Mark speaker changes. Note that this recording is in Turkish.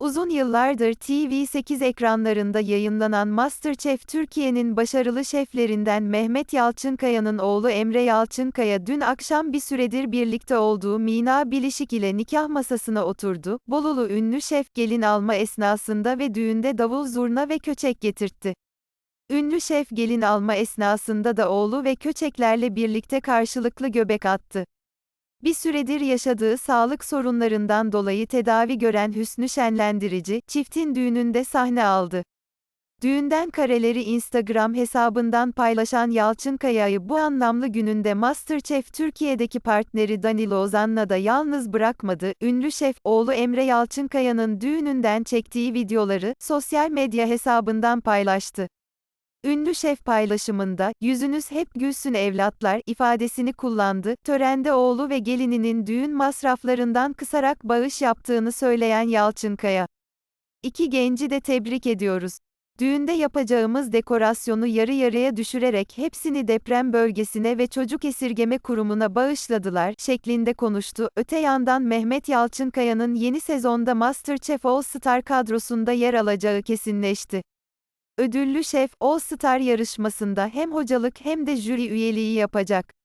Speaker 1: Uzun yıllardır TV8 ekranlarında yayınlanan MasterChef Türkiye'nin başarılı şeflerinden Mehmet Yalçınkaya'nın oğlu Emre Yalçınkaya dün akşam bir süredir birlikte olduğu Mina Bilişik ile nikah masasına oturdu. Bolulu ünlü şef gelin alma esnasında ve düğünde davul zurna ve köçek getirtti. Ünlü şef gelin alma esnasında da oğlu ve köçeklerle birlikte karşılıklı göbek attı. Bir süredir yaşadığı sağlık sorunlarından dolayı tedavi gören Hüsnü Şenlendirici, çiftin düğününde sahne aldı. Düğünden kareleri Instagram hesabından paylaşan Yalçınkaya'yı bu anlamlı gününde MasterChef Türkiye'deki partneri Danilo Ozan'la da yalnız bırakmadı. Ünlü şef, oğlu Emre Yalçınkaya'nın düğününden çektiği videoları, sosyal medya hesabından paylaştı. Ünlü şef paylaşımında, yüzünüz hep gülsün evlatlar, ifadesini kullandı, törende oğlu ve gelininin düğün masraflarından kısarak bağış yaptığını söyleyen Yalçınkaya. İki genci de tebrik ediyoruz. Düğünde yapacağımız dekorasyonu yarı yarıya düşürerek hepsini deprem bölgesine ve çocuk esirgeme kurumuna bağışladılar şeklinde konuştu. Öte yandan Mehmet Yalçınkaya'nın yeni sezonda MasterChef All Star kadrosunda yer alacağı kesinleşti. Ödüllü şef All Star yarışmasında hem hocalık hem de jüri üyeliği yapacak.